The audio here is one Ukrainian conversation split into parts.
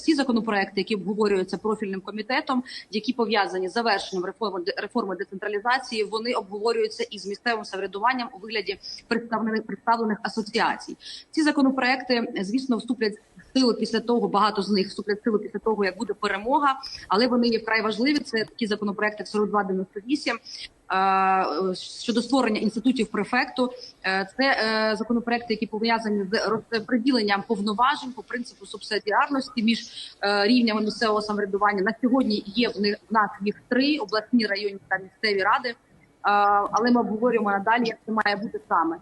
Всі законопроекти, які обговорюються профільним комітетом, які пов'язані з завершенням реформи реформи децентралізації, вони обговорюються із місцевим самоврядуванням у вигляді представлених представлених асоціацій. Ці законопроекти, звісно, вступлять силу після того. Багато з них вступлять силу після того, як буде перемога, але вони є вкрай важливі. Це такі законопроекти, як 4298, е, щодо створення інститутів префекту. Е, Це е, законопроекти, які пов'язані з розподіленням повноважень по принципу субсидіарності між рівнями місцевого самоврядування. На сьогодні є в в нас їх три обласні районні та місцеві ради. Але ми обговорюємо надалі, як це має бути саме.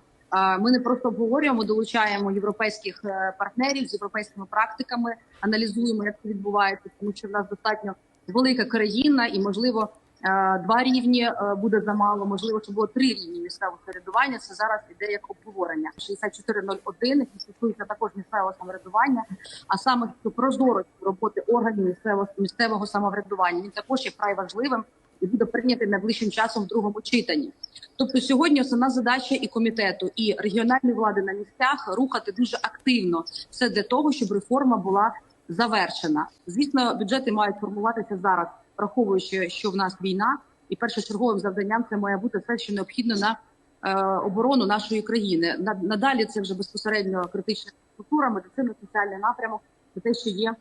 Ми не просто обговорюємо, долучаємо європейських е, партнерів з європейськими практиками, аналізуємо, як це відбувається, тому що в нас достатньо велика країна, і можливо е, два рівні е, буде замало. Можливо, щоб було три рівні місцевого самоврядування. Це зараз іде як обговорення 6401, які стосуються також місцевого самоврядування, а саме що прозорості роботи органів місцевого місцевого самоврядування. Він також є вкрай важливим і буде прийнятий найближчим часом в другому читанні. Тобто, сьогодні основна задача і комітету, і регіональної влади на місцях рухати дуже активно все для того, щоб реформа була завершена. Звісно, бюджети мають формуватися зараз, враховуючи, що в нас війна, і першочерговим завданням це має бути все, що необхідно на е, оборону нашої країни. На- Надалі це вже безпосередньо критична інфраструктура, медицина, соціальний напрямок. Це те, що є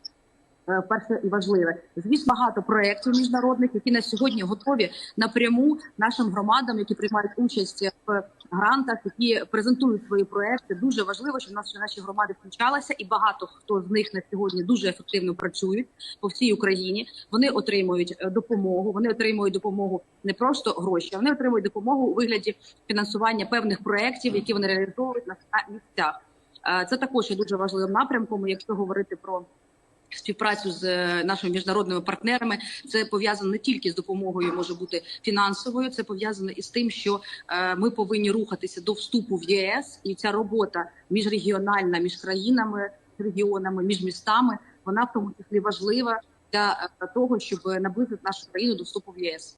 перше і важливе. Звісно, багато проєктів міжнародних, які на сьогодні готові напряму нашим громадам, які приймають участь в грантах, які презентують свої проекти. Дуже важливо, щоб наші наші громади включалися, і багато хто з них на сьогодні дуже ефективно працюють по всій Україні. Вони отримують е, допомогу. Вони отримують допомогу не просто гроші, а вони отримують допомогу у вигляді фінансування певних проєктів, які вони реалізовують на на місцях. Е, Це також є дуже важливим напрямком. Якщо говорити про співпрацю з е, нашими міжнародними партнерами. Це пов'язано не тільки з допомогою, може бути фінансовою. Це пов'язано із тим, що е, ми повинні рухатися до вступу в ЄС, і ця робота міжрегіональна між країнами, регіонами, між містами, вона в тому числі важлива для е, того, щоб наблизити нашу країну до вступу в ЄС.